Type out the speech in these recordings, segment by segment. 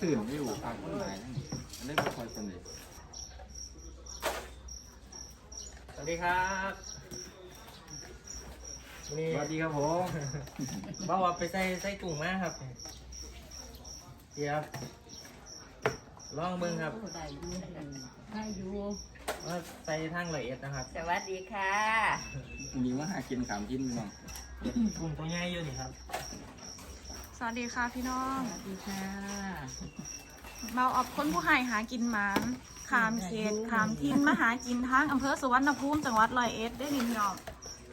ตื่นไม่อยู่ตามต้นไม้ทั้งนี้อันนี้ไม่คอยคนเลยสวัสดีครับวันนี้สวัสดีครับผมบ้าวว่าไปใส่ใส่กุ้งมาครับ เดี๋ยวลองเบิ้งครับได้อยู่ได้อยู่ว่าใส่ทางละเอียดนะครับ สวัสดีค่ะมีว่าหากินขามกินน้องกุ้งตัวใหญ่อยู่นี่ครับ สวัสดีค่ะพี่น้องสวัสดีค่ะเมาออบคนผู้ให้หากินหมานขามเขตขามทินมาหากินทั้งอำเภอสุวรรณภูมิจังหวัดร้อยเอ็ดได้ดินพี่น้อง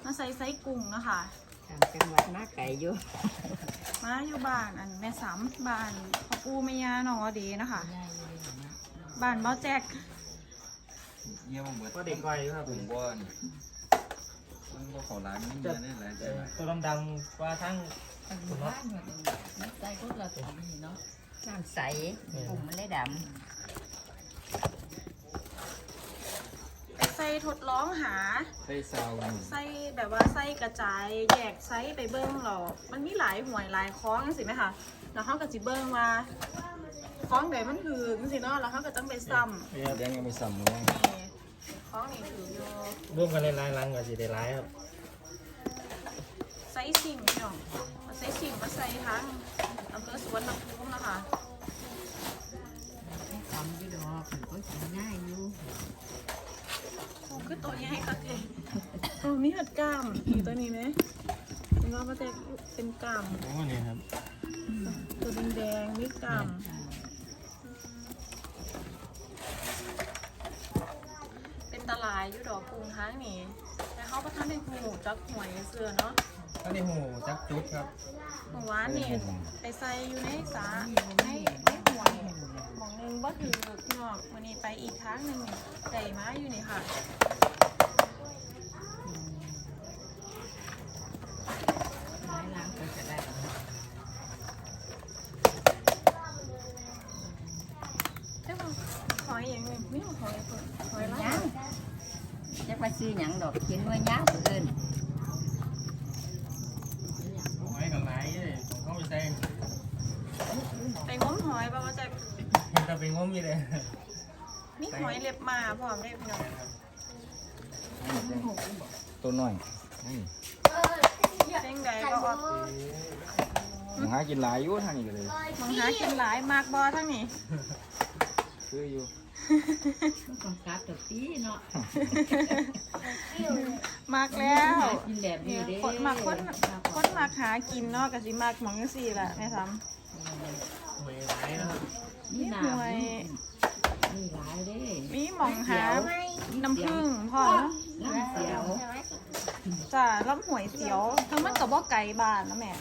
มาใส่ไส้กุ้งนะคะทางจังหวัดมาไก่อยู่ มาอยู่บ้านอันแม่สำบ้านพ่อปู่แม่ย่าน้องอดีนะคะได้อยู่เลยนะบ้านเบ้าแจกเยี่ยมเบิดก็เด็กไวอยู่ครับกลุ่มบ้านมันก็ขอร้านนี่เยอะนี่หลายใจหลายตัวดำๆว่าทั้ง ทางบ้านมันน้ำใสพวกเราตัวนี้เนาะน้ำใสปุ่มมันเลยดไปใส่ทดลองหา ไส้ซาวหนึ่งไส้แบบว่าไส้กระจายแยกไส้ไปเบิ้งหรอกมันมีหลายหวยหลายคล้องจังสิไหมคะแล้วเขาก็จิเบิ้งว่าคล้องไหนมันถือจังสิเนาะแล้วเขาก็ต้องไปซ้ำเดี๋ยวยังยังไม่สั่มเลยนี่คล้องนี่ถืออยู่ร่วมกันในลายลังกับสีได้ร้ายครับไซ ส์สิ่งพี่น้องเอาไซส์สิ่งมาใส่ทั้งอำเภอสวนน้ำพุนะคะำทำอยู่ดอกมันก็กินง่ายอยู่โอ้คือตัวใหญ่ค่ะเองโอ้มีหัดกล้ามมีตัวนี้ไหมเป็นว่ามันจะเป็นกล้ามโอ้นี่ครับ ตัวแดงๆมีกล้ามเป็นตลายอยู่ดอกกรุงทั้งนี้แต่เขาก็ทำเป็นหูจักหวยเสือเนาะ ก็ในหูจักจุดครับเมื่อวานนี่ไปใส่อยู่ในสาในในหวยหมองหนึงว่าถือพี่น้องวันนี้ไปอีกทางหนึ่งนี่ไก่ม้าอยู่นี่ค่ะหลายล้างก็จะได้เจ้าหอยอย่างหนึ่งไม่หอยเพิ่นหอยละยังจะไปซื้อหยังดอกกินไว้ยาวเกิน ไว้กับไม้เลยผมเข้าไปใส่ ไปง้มห อยป่ะว่าจะมันจะเป็นงมอยู่เลยมีหอยเล็บมาพร้อมได้พี่น้องตัวน้อยนี่เส้นใดก็ออกยังหากินหลายอยู่ทางนี้ก็เลยมองหากินหลายมากบอทั้งนี้คืออยู่มันต้องกลับตัวปีเนาะมากแล้วกินแบบนี้เด้คนมากคนคนมากหากินเนาะกับสิมากหมองจังสี่แหละแม่ซ้หวยร้าย นะครับำนี่มีหนาหวยนี่หลายเด้มีหมองหาน้ำผึ้งพอเนาะน้ำเสียวจ้าล้ำหวยเสียวทั้งมันกับบ่ไก่บ้านนะแม่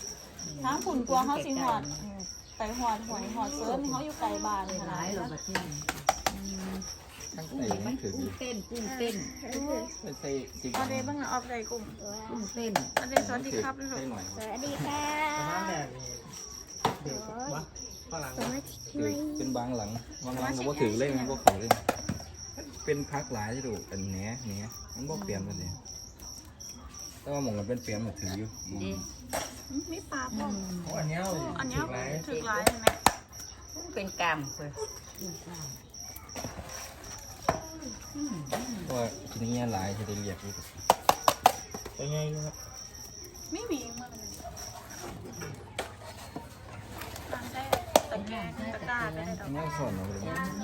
ทั้งผุนตัวเขาสิหอดไปหอดหวยหอดเซิร์ฟเขาอยู่ไก่บ้านหลายหรอกเนาะประเทศทั้งกุ้งไก่มัมันนถือกุ้งเต้นกุ้งเต้นไปใส่สิบเอาเดย์บ้างนะออฟไก่กุ้งกุ้งเต้นเอาเดย์สวัสดีครับลูกสวัสดีค่ะ สภาพแบบนี้เด็กวะฝรั่ง สวัสดี ถือเป็น บางหลังบางหลังก็บ่ถือเล่นมันบ่เขาเล่นเป็นพักหลายที่ดูอันแหนแหนมันบ่เปลี่ยนกันเลยแต่ว่าหมองมันเป็นเปลี่ยนมันถืออยู่อืมดิอืมมีปลาป่องโอ้อันเนี้ยอันเนี้ยถูกร้ายถึกหลายเห็นไหมกุ้งเป็นกามเลยเพราะว่าทีนี้หลายจะได้เรียกอยู่ตัวใหญ่อยู่ครับไม่มีมันทานได้ ตะแกรงตะกร้าไปได้ดอกอันนี้สอนเราเลยนะอ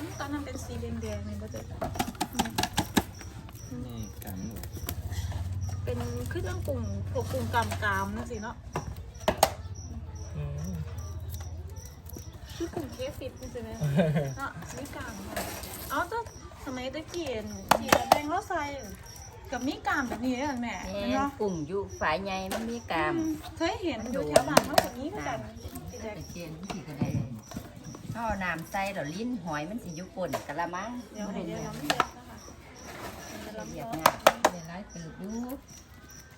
ืมตอนนั้นเป็นสีแดงๆเลยก็จะนี่กันหนูเป็นคือเรื่องกลุ่มพวกกลุ่มกำกามนั่นสิเนาะอืมคือกลุ่มเคฟิตนี่สิไหมเนาะมีกามค่ะเอาแต่สมัยตะเกียนที่แดงรถไฟ กับมีกามแบบนี้เลยเหรอแม่แม่เห็นเนาะกุ้งอยู่ฝ่ายใหญ่มันมีกามเคยเห็นอยู่แถวบ้านเขาแบบนี้เหมือนกันสีแดงตะเกียนมันสิก็ได้เอาน้ำใส่ดอกลิ้นหอยมันสิอยู่ป่นกะละมังเดี๋ยวให้เดี๋ยวน้ำเดือดนะคะมันจะละลำเอียดร้อนงามเดี๋ยวไล่เติบดู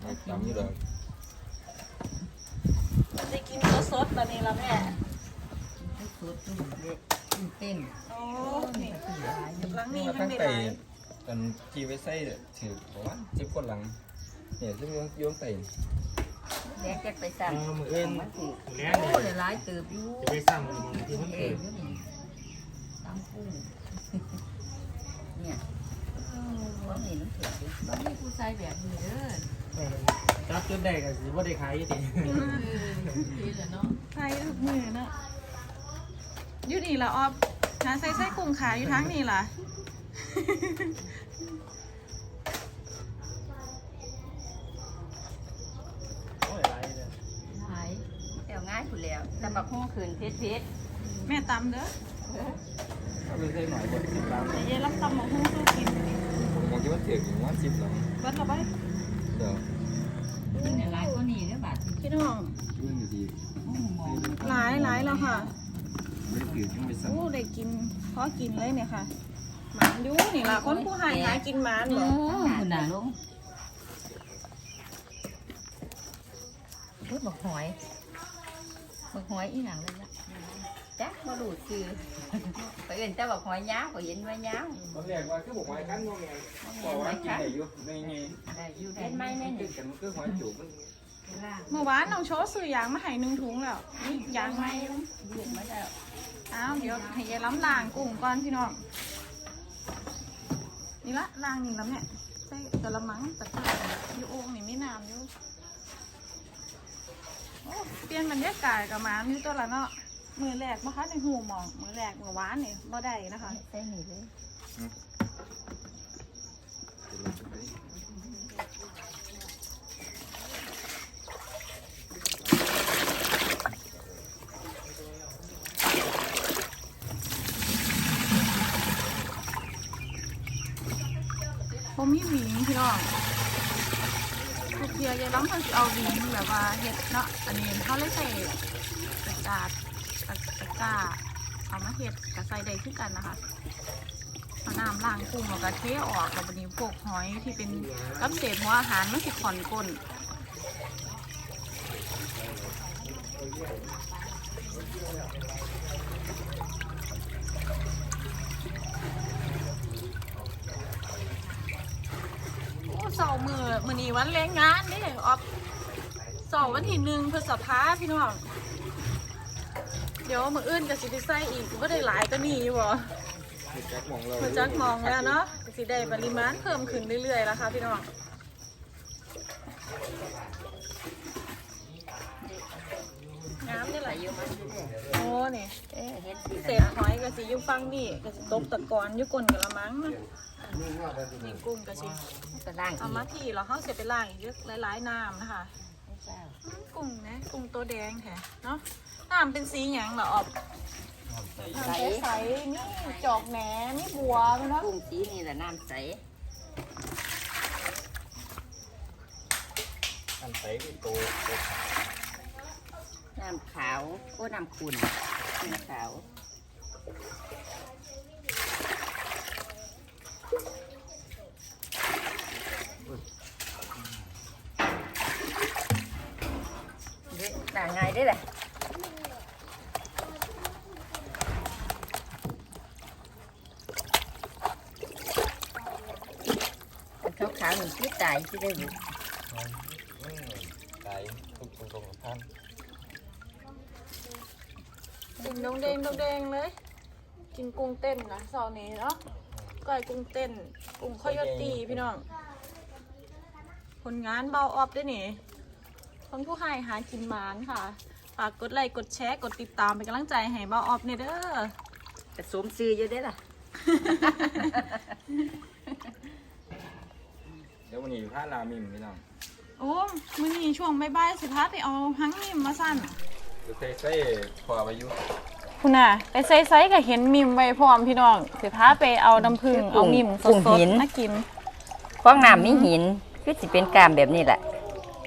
ไม่ตำอยู่ดอกมันจะกินสดๆแบบนี้ละแม่ให้สุดดูเด็กกุ้งเต้นโอ้นี่หลายอยู่หลังนี้ว่าทั้ทั้งงเด็ดไก่หลาย ตอนจีไว้ใส่ถือประมาณสิบกว่าหลังเนี่ยซึ่งโยงใส่แยกจะไปเอสั่งอมืออื่นมันถือแล้โอ้วเดี๋ยวหลายเติบอยู่จะไปซ้ำมือที่มันเอเกิงดอยู่นี่ตามกุ้งเนี่ยว่ามีน้ำเถื่อนดิบ่มีผู้ชายแบบนี้เด้อจับจุดได้ก็สิบ่ได้ขายอยู่ติดีแหละเนาะใส่ทุกมือเนาะอยู่นี่ละออฟหาใส่ไส้กุ้งขายอยู่ทั้งนี่ล่ะ โอ้ยไรเลยหายแถวง่ายผู้แล้วแต่บักห้องคืนเพชรเพชรแม่ตำเด้อเอาไปใส่หน่อยบนสิบล้านแต่เย็นรับตำหมกหุ้งสู้กินผมมองคิดว่าเถื่อนอยู่ว่าสิบหลังเบิดละไปเดี๋ยวกินในร้านก็นี่เด้อบาทพี่น้องยื่นอยู่ดีโอ้มองหลายหลายแล้วค่ะไม่ได้เปลี่ยนยังไม่สั่งโอ้ได้กินพอกินเลยเนี่ยค่ะ หมานอยูนี่ล่ะคนผู้หายหากินหมานเอบ่อคุณน่ะลุงพูดบอกหอยบอกหอยอีหนังเลยละจ๊ะมาดูดคือไปเห็นแต่บอกหอยยาวไปเห็นไว้ยาวตอนแรกว่าคือบอกหอยคั้นงงไงบอกว่ากินได้อยู่ในไงได้อยู่ได้ไหมแม่กินี่นกันมันคือหอยจูบมันเมื่อวานน้องโชว์ซื้อยางมาให้หนึ่งถุงแล้วนี่ยางไหมยืดมาแล้วอ้าวเดี๋ยวให้ยายล้ำล้างกุ้งก่อนพี่น้อง นี่ละล้างนี่แล้วเนี่ยใส่กระมังตะกร้าอยู่โอ่งนี่ไม่น้ำอยู่โอ้เปลี่ยนบรรยากาศกับหมาอยู่ตัวละเนาะมือแรกนะคะในหูหมองมือแรกมือหวานนี่บ่ได้นะคะ ใส่นี่เลย ผมมีหวีพี่น้องทุกเทียยายล้ำเพิ่นสิเอาหวีแบบว่าเฮ็ดเนาะ อันนี้เขาเลยใส่กระดาษตะตะกร้าเอามาเฮ็ดกับใส่ได้คือกันนะคะเอาน้ำล้างกุ้งแล้วก็เทออกแล้วบัดนี้พวกหอยที่เป็นกับเศษหัวอาหารมันสิขอนก้น เสาร์มือมือนี้วันแรงงานเด้ออฟเสาร์วันที่หนึ่งพฤษภาพี่น้องเดี๋ยวมืออื่นจะสิไปใส่อีกก็ได้หลายก็นี่บ่แจ็คมองเราเพื่อจักมองแล้วเนาะสิได้ปริมาณเพิ่มขึ้นเรื่อยๆแล้วค่ะพี่น้องน้ำนี่ไหลใส่เยอะมันอยู่ เด้โอ้นี่เอ๊ะเฮ็ดสิเศษหอยก็สิอยู่ฟังนี่ก็สิตกตะกอนอยู่ก้นกระมังนะนี่กุ้งก็สิกระด้างเอามาที่แล้วเขาเสร็จไปล้างอีกเยอะหลายๆน้ำนะคะอืมกุ้งนะกุ้งตัวแดงแท้เนาะน้ำเป็นสีหยังเหรอออบน้ำใสๆนี่จอกแหนนี่บัวเนาะกุ้งสีนี่แหละน้ำใสอันใส่คือโตโต น้ำขาวโอ้น้ำขุ่นน้ำขาวต่างไงได้แหละขาวขาวๆหนึ่งที่ตายที่ได้บุตายทุกตรงตรงกับท่าน กิ นดงเดงดงเดงเลย กินกุ้งเต้นนะเสาร์นี้เนาะก้อยกุ้งเต้น กุ้งข้อยตีพี่น้อง ผลงานเบาออฟด้วยนี่คนผู้ให้หากินมานค่ะ ฝากกดไลค์ กดแชร์ กดติดตามเป็นกำลังใจให้เบาออฟเนี่ยเด้อกระสมซื้ออยู่ได้อล่ะ เดี๋ยววันนี้พารามิมพี่น้อง โอ้มื้อนี้ช่วงบ่ายๆสิพาไปเอาหังมิมมาสั่น ใส่ใส่ขวาไปอยู่คุณน่ะไปไซส์ๆก็เห็นมิมไว้พร้อมพี่น้องสิพาไปเอาน้ำผึ้งเอามิมสดๆมากินคว้างน้ำมีหินคือสิเป็นกามแบบนี้แหละ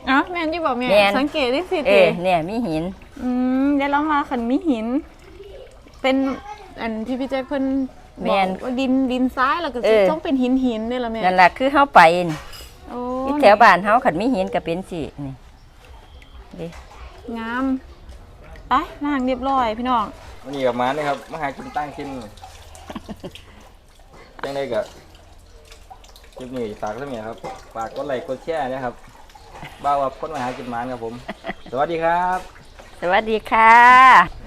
อ๋อแม่นที่บอกแม่แม่นสังเกตได้สิเอติอเนี่ยมีหิน อืมได้แล้วมาขันมีหิน เป็นอันที่พี่แจ๊คเพิ่นแม่บอกนว่าดินดินซ้ายแล้วก็เอสิอต้องเป็นหินหินนี่ละแม่นั่นแหละคือเฮาไปนี่โอ้ที่แถวบ้านเฮาขันมีหินก็เป็นสินี่ดิงาม ไปล้างเรียบร้อยพี่น้องวันนี้กับมาเนี่ยครับมาหากินตั้งกินจังได้กับคลิปนี้ฝากเท่านี้ครับฝากกดไลค์กดแชร์นะครับบ้าวว่าคนมาหากินหมานครับผม สวัสดีครับ สวัสดีค่ะ